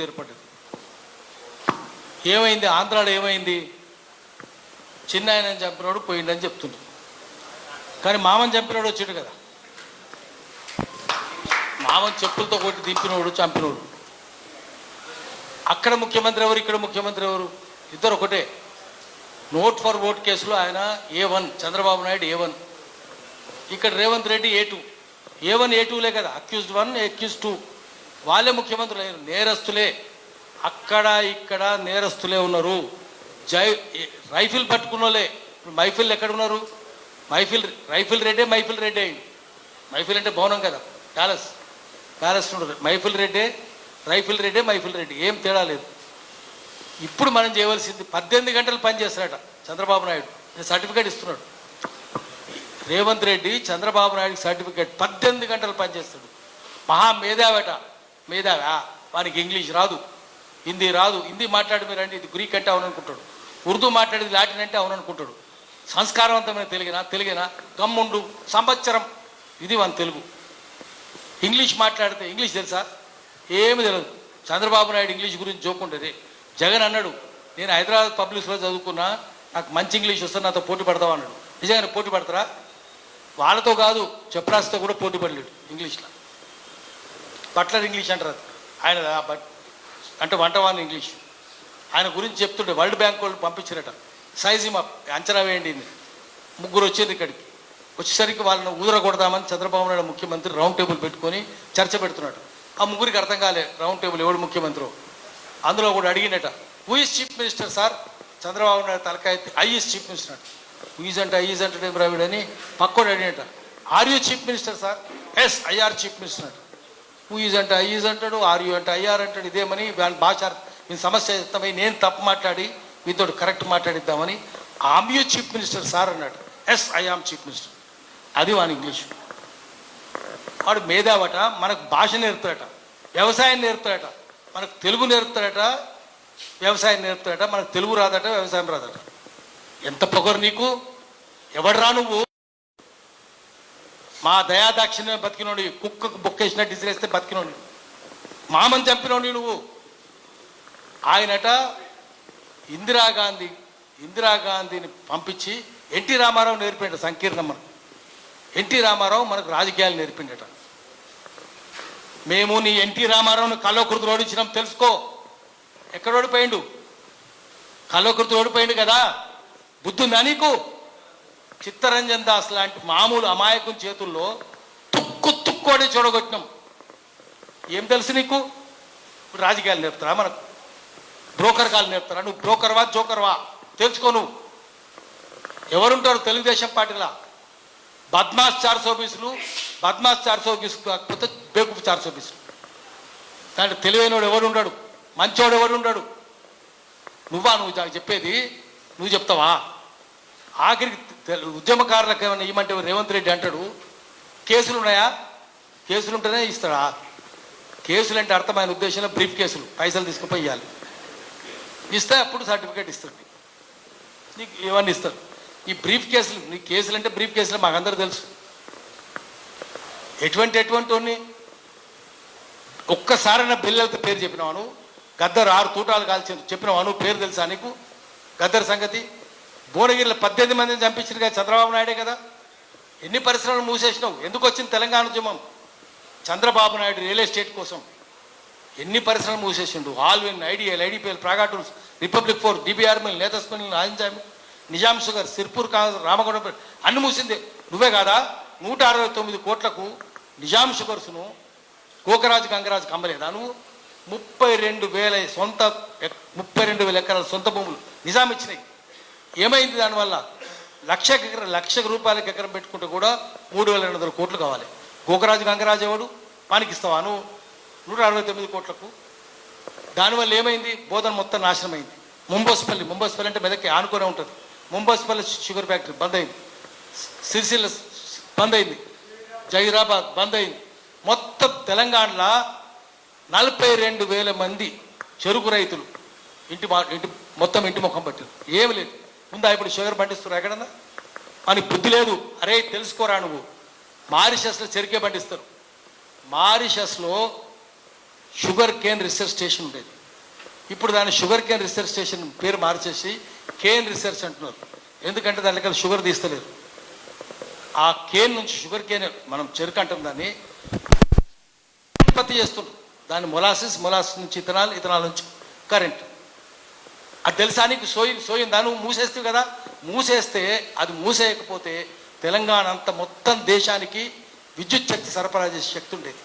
పరిస్థితి ఏర్పడ్డది. ఏమైంది? ఆంధ్రాలో ఏమైంది? చిన్న ఆయన చంపినోడు పోయిండని చెప్తుండ్రు కానీ మామని చంపినోడు వచ్చాడు కదా. మామని చెప్పులతో కొట్టి దింపినోడు చంపినోడు. అక్కడ ముఖ్యమంత్రి ఎవరు? ఇక్కడ ముఖ్యమంత్రి ఎవరు? ఇద్దరు ఒకటే. నోట్ ఫర్ ఓట్ కేసులో ఆయన A one Chandrababu Naidu A one. ఇక్కడ Revanth Reddy A two. A one A టూలే కదా. Accused one accuse two. వాళ్ళే ముఖ్యమంత్రులు అయ్యారు. నేరస్తులే. అక్కడ ఇక్కడ నేరస్తులే ఉన్నారు. జై రైఫిల్ పట్టుకున్న వాళ్ళే ఇప్పుడు మైఫిల్ ఎక్కడ ఉన్నారు మైఫిల్ రైఫిల్ రెడ్డే మైఫిల్ రెడ్డే అయింది మైఫిల్ అంటే భవనం కదా. ప్యాలెస్. ప్యాలెస్ మైఫిల్ రెడ్డే రైఫిల్ రెడ్డే మైఫిల్ రెడ్డి. ఏం తేడా లేదు. ఇప్పుడు మనం చేయవలసింది పద్దెనిమిది గంటలు పని చంద్రబాబు నాయుడు. నేను సర్టిఫికేట్ ఇస్తున్నాడు. రేవంత్ రెడ్డి చంద్రబాబు నాయుడు సర్టిఫికేట్. పద్దెనిమిది గంటలు పనిచేస్తాడు మహా మేధావట. మేధావా? వానికి ఇంగ్లీష్ రాదు. హిందీ రాదు. హిందీ మాట్లాడి మీరండి ఇది గ్రీక్ అంటే అవుననుకుంటాడు. ఉర్దూ మాట్లాడేది లాటిన్ అంటే అవుననుకుంటాడు. సంస్కారవంతమైన తెలుగునా? తెలుగునా? గమ్ముండు సంవత్సరం. ఇది మన తెలుగు. ఇంగ్లీష్ మాట్లాడితే ఇంగ్లీష్ తెలుసా? ఏమి తెలియదు చంద్రబాబు నాయుడు ఇంగ్లీష్ గురించి చూపుకుంటుంది జగన్ అన్నాడు నేను హైదరాబాద్ పబ్లిక్స్లో చదువుకున్నా నాకు మంచి ఇంగ్లీష్ వస్తే నాతో పోటీ పడతావు? అన్నాడు. నిజంగానే పోటీ పడతారా? వాళ్ళతో కాదు చెప్రాస్తో కూడా పోటీ పడలేడు ఇంగ్లీష్లో. బట్లర్ ఇంగ్లీష్ అంటారు. ఆయన బట్ అంటే వంటవాన్ ఇంగ్లీష్. ఆయన గురించి చెప్తుంటే వరల్డ్ బ్యాంక్ వాళ్ళు పంపించారట. సైజ్ అప్ అంచనా వేయండి ముగ్గురు వచ్చారు ఇక్కడికి. వచ్చేసరికి వాళ్ళని ఊదరగొడదామని చంద్రబాబు నాయుడు ముఖ్యమంత్రి రౌండ్ టేబుల్ పెట్టుకొని చర్చ పెడుతున్నాడు. ఆ ముగ్గురికి అర్థం కాలే రౌండ్ టేబుల్ ఎవడు ముఖ్యమంత్రి. అందులో కూడా అడిగినట who is chief minister sir Chandrababu Naidu తలకాయ ఐఈస్ చీఫ్ మినిస్టర్ అంట హూఈజ్ అంటే ఐఈజ్ అంటే రావిడని? పక్కోడు అడిగినట are you chief minister sir yes I are chief minister అంట హూఈజ్ అంటే ఐఈజ్ అంటాడు ఆర్ యూ అంటే ఐఆర్ అంటాడు ఇదేమని భాష మీ సమస్య చెప్తామని నేను తప్పు మాట్లాడి మీతో correct మాట్లాడిద్దామని am you chief minister sir అన్నాడు. Yes I am chief minister అది వాని ఇంగ్లీష్. వాడు మేధావట మనకు భాష నేర్పుతాడట వ్యవసాయం నేర్పుతాడట మనకు తెలుగు నేర్పుతాడట వ్యవసాయం నేర్పుతాడట మనకు తెలుగు రాదట వ్యవసాయం రాదట. ఎంత పొగరు నీకు? ఎవడరా నువ్వు? మా దయాదాక్షిణ్యం బతికినోడి కుక్కకు బొక్కేసిన ఇసిరేస్తే బతికినోడు మామని చంపినోడి నువ్వు. ఆయనట ఇందిరాగాంధీ ఇందిరాగాంధీని పంపించి ఎన్టీ రామారావు నేర్పిండ సంకీర్ణం మనకు ఎన్టీ రామారావు మనకు రాజకీయాలు నేర్పిండట. మేము నీ ఎన్టీ రామారావును కల్లోకృతి ఓడించినాం తెలుసుకో. ఎక్కడ ఓడిపోయిండు కల్లోకృతి ఓడిపోయిండు కదా? బుద్ధి ఉందా నీకు? చిత్తరంజన్ దాస్ లాంటి మామూలు అమాయకం చేతుల్లో తుక్కు తుక్కోడి చూడగొట్టినాం. ఏం తెలుసు నీకు? ఇప్పుడు రాజకీయాలు నేర్పుతారా మనకు? బ్రోకర్ కాలు నేర్పుతారా? నువ్వు బ్రోకర్వా జోకర్వా తెలుసుకో నువ్వు. ఎవరుంటారు తెలుగుదేశం పార్టీలా? బద్మాస్ చార్ సోబీసులు బద్మాస్ చార్ సోబీసు కాకపోతే బేకూఫ్ చార్ సోబీసులు దాంట్లో తెలివైనవాడు ఎవడు ఉండడు మంచోడు ఎవడు ఉండడు నువ్వా నువ్వు చెప్పేది? నువ్వు చెప్తావా? ఆఖరికి ఉద్యమకారులకు ఏమైనా ఇవ్వమంటే రేవంత్ రెడ్డి అంటాడు కేసులు ఉన్నాయా కేసులు ఉంటేనే ఇస్తాడా? కేసులు అంటే అర్థమైన ఉద్దేశంలో బ్రీఫ్ కేసులు పైసలు తీసుకుపోయి ఇవ్వాలి ఇస్తే అప్పుడు సర్టిఫికేట్ ఇస్తాడు నీకు. ఇవన్నీ ఇస్తారు. ఈ బ్రీఫ్ కేసులు నీ కేసులు అంటే బ్రీఫ్ కేసులు మాకందరూ తెలుసు. ఎటువంటి ఎటువంటి ఒక్కసారి ఒక్కసారైనా పిల్లలతో పేరు చెప్పినవాను గద్దరు ఆరు తూటాలు కాల్చి చెప్పినవాను పేరు తెలుసా నీకు? గద్దర్ సంగతి? భువనగిరిలో పద్దెనిమిది మందిని చంపించిన కానీ చంద్రబాబు నాయుడే కదా? ఎన్ని పరిశ్రమలు మూసేసినావు? ఎందుకు వచ్చింది తెలంగాణ ఉద్యమం చంద్రబాబు నాయుడు రియల్ ఎస్టేట్ కోసం ఎన్ని పరిశ్రమలు మూసేసిండు? ఆల్విన్ ఐడిఎల్ ఐడిపిఎల్ ప్రాగాటూన్స్ రిపబ్లిక్ ఫోర్ డిబిఆర్ మిల్ నేతస్పని నిజాం షుగర్ సిర్పూర్ కాంగ్రెస్ రామగౌడ అన్ని మూసిందే. నువ్వే కాదా? నూట అరవై తొమ్మిది కోట్లకు నిజాం షుగర్స్ను కోకరాజు గంగరాజు కమ్మలేదా నువ్వు? ముప్పై రెండు వేల సొంత ఎక్- ముప్పై రెండు వేల ఎకరాల సొంత భూములు నిజాం ఇచ్చినాయి. ఏమైంది దానివల్ల? లక్ష ఎకర లక్ష రూపాయలకి ఎకరం పెట్టుకుంటే కూడా మూడు వేల రెండు వందల కోట్లు కావాలి. గోకరాజు గంగరాజు ఎవడు? పానికిస్తావాను నువ్వు? నూట అరవై తొమ్మిది కోట్లకు. దానివల్ల ఏమైంది? బోధన మొత్తం నాశనం అయింది ముంబోస్పల్లి ముంబోస్పల్లి అంటే మెదక్కి ఆనుకునే ఉంటుంది. ముంబోస్పల్లి షుగర్ ఫ్యాక్టరీ బంద్ అయింది. సిరిసిల్ల బంద్ అయింది. జైరాబాద్ బంద్ అయింది. మొత్తం తెలంగాణలో నలభై రెండు వేల మంది చెరుకు రైతులు. ఇంటి మా ఇంటి మొత్తం ఇంటి ముఖం పట్టారు ఏమి లేదు. ఉందా ఇప్పుడు షుగర్ పండిస్తున్నారు ఎక్కడన్నా? అని బుద్ధి లేదు. అరే తెలుసుకోరా నువ్వు. మారిషస్లో చెరికే పండిస్తారు. మారిషస్లో షుగర్ కేన్ రీసెర్చ్ స్టేషన్ ఉండేది. ఇప్పుడు దాని షుగర్ కేన్ రీసెర్చ్ స్టేషన్ పేరు మార్చేసి కేన్ రీసెర్చ్ అంటున్నారు. ఎందుకంటే దానికల్ షుగర్ తీస్తలేరు ఆ కేన్ నుంచి షుగర్ కేన్ మనం చెరుకు అంటాం దాన్ని. ఉత్పత్తి చేస్తున్నారు దాని మొలాసిస్ మొలాసిస్ నుంచి ఇథనాల్ ఇథనాల్ నుంచి కరెంట్. అది తెలుసా నీకు? సోయి సోయిందా? నువ్వు మూసేస్తావు కదా? మూసేస్తే అది మూసేయకపోతే తెలంగాణ అంత మొత్తం దేశానికి విద్యుత్ శక్తి సరఫరా చేసే శక్తి ఉండేది.